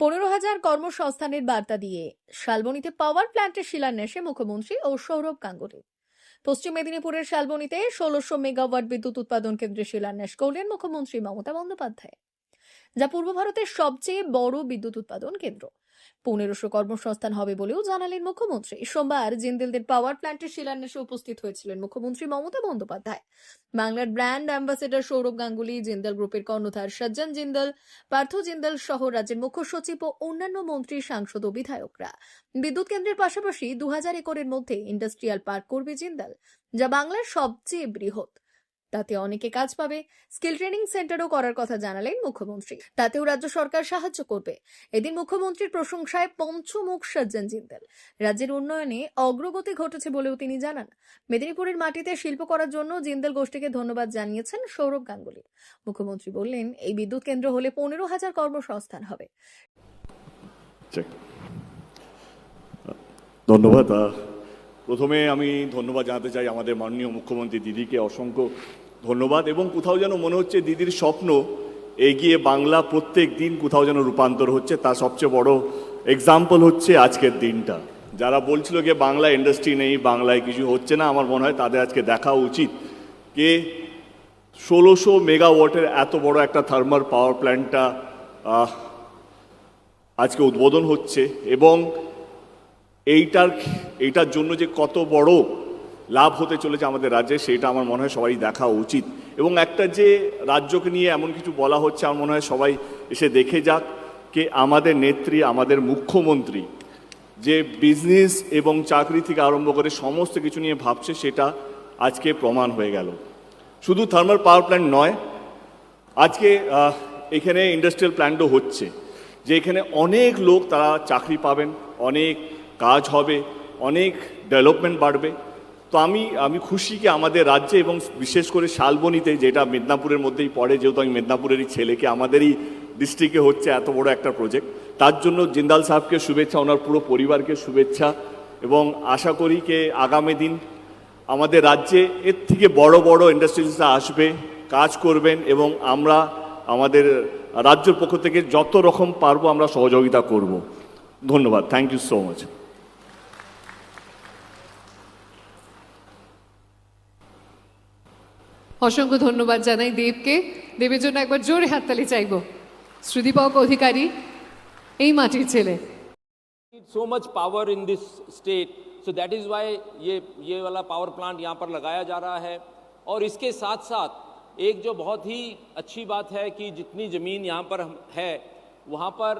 পনেরো হাজার কর্মসংস্থানের বার্তা দিয়ে শালবনীতে পাওয়ার প্ল্যান্টের শিলান্যাসে মুখ্যমন্ত্রী ও সৌরভ গাঙ্গুলি। পশ্চিম মেদিনীপুরের শালবনীতে ষোলোশো মেগাওয়াট বিদ্যুৎ উৎপাদন কেন্দ্রের শিলান্যাস করলেন মুখ্যমন্ত্রী মমতা বন্দ্যোপাধ্যায়। যা পূর্ব ভারতের সবচেয়ে বড় বিদ্যুৎ উৎপাদন কেন্দ্র। পনেরোশো কর্মসংস্থান হবে বলেও জানালেন মুখ্যমন্ত্রী। সোমবার জিন্দেলদের পাওয়ার প্ল্যান্টের শিলান্যাসে উপস্থিত হয়েছিলেন মুখ্যমন্ত্রী মমতা বন্দ্যোপাধ্যায়। বাংলার ব্র্যান্ড অ্যাম্বাসেডর সৌরভ গাঙ্গুলি, জিন্দাল গ্রুপের কর্ণধার সজ্জন জিন্দাল, পার্থ জিন্দাল সহ রাজ্যের মুখ্য সচিব ও অন্যান্য মন্ত্রী, সাংসদ ও বিধায়করা। বিদ্যুৎ কেন্দ্রের পাশাপাশি দু হাজার একরের মধ্যে ইন্ডাস্ট্রিয়াল পার্ক করবে জিন্দাল, যা বাংলার সবচেয়ে বৃহৎ। তাতে অনেকে কাজ পাবে। স্কিল ট্রেনিং সেন্টারও করার কথা জানালেন মুখ্যমন্ত্রী। তাতেও রাজ্য সরকার সাহায্য করবে। এদিন মুখ্যমন্ত্রীর প্রশংসায় পঞ্চমুখ সজ্জন জিন্দাল। রাজ্যের উন্নয়নে অগ্রগতি ঘটেছে বলেও তিনি জানান। মেদিনীপুরের মাটিতে শিল্প করার জন্য জিন্দাল গোষ্ঠীকে ধন্যবাদ জানিয়েছেন সৌরভ গাঙ্গুলি। মুখ্যমন্ত্রী বললেন, এই বিদ্যুৎ কেন্দ্র হলে পনেরো হাজার কর্মসংস্থান হবে। ধন্যবাদ প্রথমে আমি ধন্যবাদ জানাতে চাই আমাদের মাননীয় মুখ্যমন্ত্রী দিদিকে অসংখ্য ধন্যবাদ, এবং কোথাও যেন মনে হচ্ছে দিদির স্বপ্ন এগিয়ে বাংলা প্রত্যেক দিন কোথাও যেন রূপান্তর হচ্ছে, তার সবচেয়ে বড় এক্সাম্পল হচ্ছে আজকের দিনটা। যারা বলছিল যে বাংলা ইন্ডাস্ট্রি নেই, বাংলায় কিছু হচ্ছে না, আমার মনে হয় তাদের আজকে দেখা উচিত কে ষোলোশো মেগাওয়াটের এত বড় একটা থার্মাল পাওয়ার প্ল্যান্টটা আজকে উদ্বোধন হচ্ছে, এবং এইটার এইটার জন্য যে কত বড় লাভ হতে চলেছে আমাদের রাজ্যে, সেটা আমার মনে হয় সবাই দেখা উচিত। এবং একটা যে রাজ্যকে নিয়ে এমন কিছু বলা হচ্ছে, আমার মনে হয় সবাই এসে দেখে যাক কে আমাদের নেত্রী, আমাদের মুখ্যমন্ত্রী, যে বিজনেস এবং চাকরি থেকে আরম্ভ করে সমস্ত কিছু নিয়ে ভাবছে, সেটা আজকে প্রমাণ হয়ে গেল। শুধু থার্মাল পাওয়ার প্ল্যান্ট নয়, আজকে এখানে ইন্ডাস্ট্রিয়াল প্ল্যান্টও হচ্ছে, যে এখানে অনেক লোক তারা চাকরি পাবেন, অনেক কাজ হবে, অনেক ডেভেলপমেন্ট বাড়বে। তো আমি আমি খুশি কি আমাদের রাজ্যে এবং বিশেষ করে শালবনিতে, যেটা মেদিনীপুরের মধ্যেই পড়ে, যেহেতু আমি মেদিনীপুরেরই ছেলেকে আমাদেরই ডিস্ট্রিক্টে হচ্ছে এত বড় একটা প্রজেক্ট তার জন্য জিন্দাল সাহেবকে শুভেচ্ছা, ওনার পুরো পরিবারকে শুভেচ্ছা এবং আশা করি কে আগামী দিন আমাদের রাজ্যে এর থেকে বড় বড় ইন্ডাস্ট্রিজরা আসবে, কাজ করবেন এবং আমরা আমাদের রাজ্যের পক্ষ থেকে যত রকম পারব আমরা সহযোগিতা করব। ধন্যবাদ থ্যাংক ইউ সো মাচ অসংখ্য ধন্যবাদ জানাই দেবকে দেবের জন্য একবার জোরে হাততালি চাইব শ্রুতিপক অধিকারী এই মাটির ছেলে need so much power in this state so that is why ये ये वाला पावर प्लांट यहाँ पर लगाया जा रहा है और इसके साथ साथ एक जो बहुत ही अच्छी बात है कि जितनी ज़मीन यहाँ पर हम- है वहाँ पर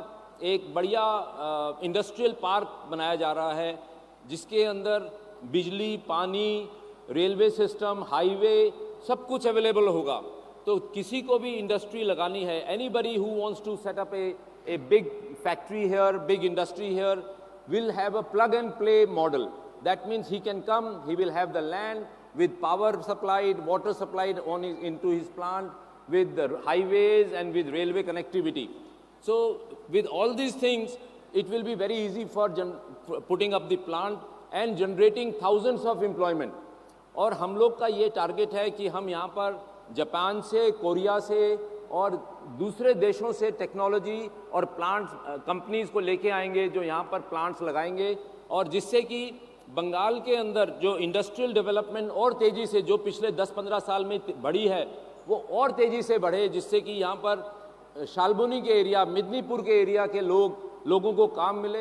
एक बढ़िया इंडस्ट्रियल पार्क बनाया जा रहा है जिसके अंदर बिजली पानी रेलवे सिस्टम हाईवे सब कुछ अवेलेबल होगा तो किसी को भी इंडस्ट्री लगानी है anybody who wants to set up a a big factory here, big industry here, will have a plug and play model. That means he can come, he will have the land with power supplied, water supplied on his, into his plant, with the highways and with railway connectivity. So, with all these things, it will be very easy for gen- for putting up the plant and generating thousands of employment. और हम लोग का ये target है कि हम यहाँ पर जापान से, कोरिया से और दूसरे देशों से टेक्नोलॉजी और प्लांट्स कंपनीज़ को लेके आएँगे, जो यहाँ पर प्लांट्स लगाएँगे। और जिससे कि बंगाल के अंदर जो इंडस्ट्रियल डेवलपमेंट और तेज़ी से, जो पिछले 10-15 साल में बढ़ी है, वो और तेज़ी से बढ़े, जिससे कि यहाँ पर शालबोनी के एरिया मिदनीपुर के एरिया के लोग, लोगों को काम मिले।